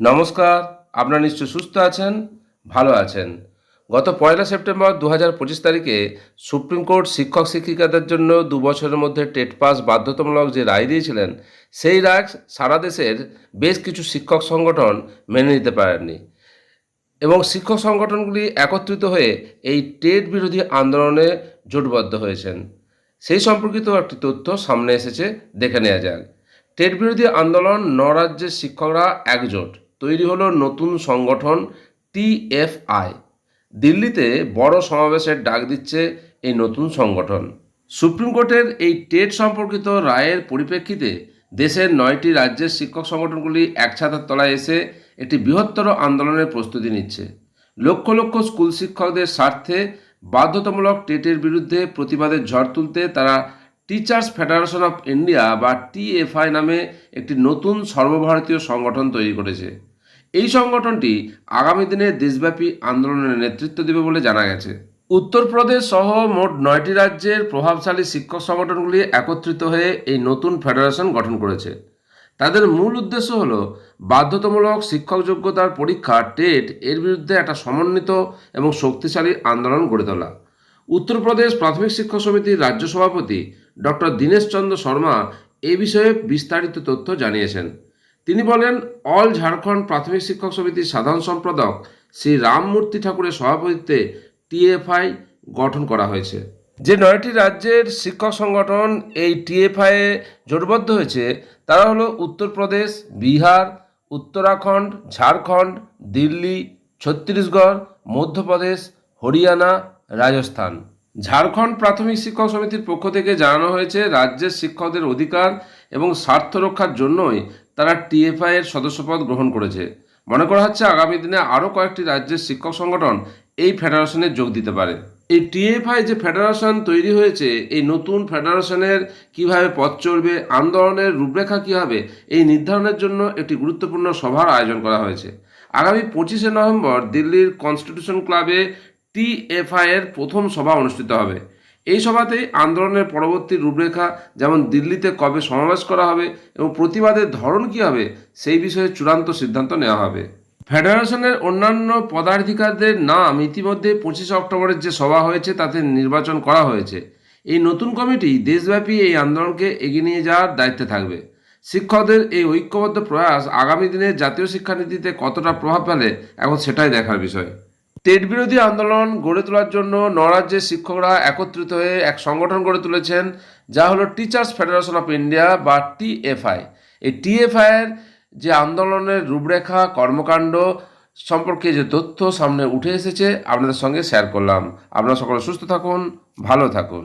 নমস্কার, আপনারা নিশ্চয় সুস্থ আছেন, ভালো আছেন। গত পয়লা সেপ্টেম্বর দু হাজার পঁচিশ তারিখে সুপ্রিম কোর্ট শিক্ষক শিক্ষিকাদের জন্য দু বছরের মধ্যে টেট পাস বাধ্যতামূলক যে রায় দিয়েছিলেন, সেই রায় সারা দেশের বেশ কিছু শিক্ষক সংগঠন মেনে নিতে পারেননি এবং শিক্ষক সংগঠনগুলি একত্রিত হয়ে এই টেট বিরোধী আন্দোলনে জোটবদ্ধ হয়েছেন। সেই সম্পর্কিত একটি তথ্য সামনে এসেছে, দেখে নেওয়া যাক। টেট বিরোধী আন্দোলন ন রাজ্যের শিক্ষকরা একজোট। তৈরি হলো নতুন সংগঠন টিএফআই দিল্লিতে বড় সমাবেশের ডাক দিচ্ছে এই নতুন সংগঠন। সুপ্রিম কোর্টের এই টেট সম্পর্কিত রায়ের পরিপ্রেক্ষিতে দেশের নয়টি রাজ্যের শিক্ষক সংগঠনগুলি এক ছাতার তলায় এসে একটি বৃহত্তর আন্দোলনের প্রস্তুতি নিচ্ছে। লক্ষ লক্ষ স্কুল শিক্ষকদের স্বার্থে বাধ্যতামূলক টেটের বিরুদ্ধে প্রতিবাদের ঝড় তুলতে তারা টিচার্স ফেডারেশন অফ ইন্ডিয়া বা টিএফআই নামে একটি নতুন সর্বভারতীয় সংগঠন তৈরি করেছে। এই সংগঠনটি আগামী দিনে দেশব্যাপী আন্দোলনের নেতৃত্ব দেবে বলে জানা গেছে। উত্তরপ্রদেশ সহ মোট নয়টি রাজ্যের প্রভাবশালী শিক্ষক সংগঠনগুলি একত্রিত হয়ে এই নতুন ফেডারেশন গঠন করেছে। তাদের মূল উদ্দেশ্য হল বাধ্যতামূলক শিক্ষক যোগ্যতার পরীক্ষা টেট এর বিরুদ্ধে একটা সমন্বিত এবং শক্তিশালী আন্দোলন গড়ে তোলা। উত্তরপ্রদেশ প্রাথমিক শিক্ষক সমিতির রাজ্য সভাপতি ডক্টর দীনেশ চন্দ্র শর্মা এ বিষয়ে বিস্তারিত তথ্য জানিয়েছেন। তিনি বলেন, অল ঝাড়খণ্ড প্রাথমিক শিক্ষক সমিতির সাধারণ সম্পাদক শ্রী রামমূর্তি ঠাকুরের সভাপতিত্বে টিএফআই গঠন করা হয়েছে। যে নয়টি রাজ্যের শিক্ষক সংগঠন এই টিএফআই এ জোটবদ্ধ হয়েছে, তারা হলো উত্তরপ্রদেশ, বিহার, উত্তরাখণ্ড, ঝাড়খণ্ড, দিল্লি, ছত্তিশগড়, মধ্যপ্রদেশ, হরিয়ানা, রাজস্থান। ঝাড়খণ্ড প্রাথমিক শিক্ষক সমিতির পক্ষ থেকে জানানো হয়েছে, রাজ্যের শিক্ষকদের অধিকার এবং স্বার্থ রক্ষার জন্যই তারা টিএফআই এর সদস্যপদ গ্রহণ করেছে। মনে করা হচ্ছে আগামী দিনে আরও কয়েকটি রাজ্যের শিক্ষক সংগঠন এই ফেডারেশনে যোগ দিতে পারে। এই টিএফআই যে ফেডারেশন তৈরি হয়েছে, এই নতুন ফেডারেশনের কীভাবে পথ চলবে, আন্দোলনের রূপরেখা কী হবে, এই নির্ধারণের জন্য একটি গুরুত্বপূর্ণ সভার আয়োজন করা হয়েছে। আগামী পঁচিশে নভেম্বর দিল্লির কনস্টিটিউশন ক্লাবে টিএফআই এর প্রথম সভা অনুষ্ঠিত হবে। এই সভাতেই আন্দোলনের পরবর্তী রূপরেখা, যেমন দিল্লিতে কবে সমাবেশ করা হবে এবং প্রতিবাদের ধরন কী হবে, সেই বিষয়ে চূড়ান্ত সিদ্ধান্ত নেওয়া হবে। ফেডারেশনের অন্যান্য পদাধিকারদের নাম ইতিমধ্যে পঁচিশে অক্টোবরের যে সভা হয়েছে, তাতে নির্বাচন করা হয়েছে। এই নতুন কমিটি দেশব্যাপী এই আন্দোলনকে এগিয়ে নিয়ে যাওয়ার দায়িত্বে থাকবে। শিক্ষকদের এই ঐক্যবদ্ধ প্রয়াস আগামী দিনে জাতীয় শিক্ষানীতিতে কতটা প্রভাব ফেলে, এখন সেটাই দেখার বিষয়। টেট বিরোধী আন্দোলন গড়ে তোলার জন্য নরাজ্যের শিক্ষকরা একত্রিত হয়ে এক সংগঠন গড়ে তুলেছেন, যা হলো টিচার্স ফেডারেশন অফ ইন্ডিয়া বা টিএফআই এই টিএফআই এর যে আন্দোলনের রূপরেখা, কর্মকাণ্ড সম্পর্কে যে তথ্য সামনে উঠে এসেছে, আপনাদের সঙ্গে শেয়ার করলাম। আপনারা সকলে সুস্থ থাকুন, ভালো থাকুন।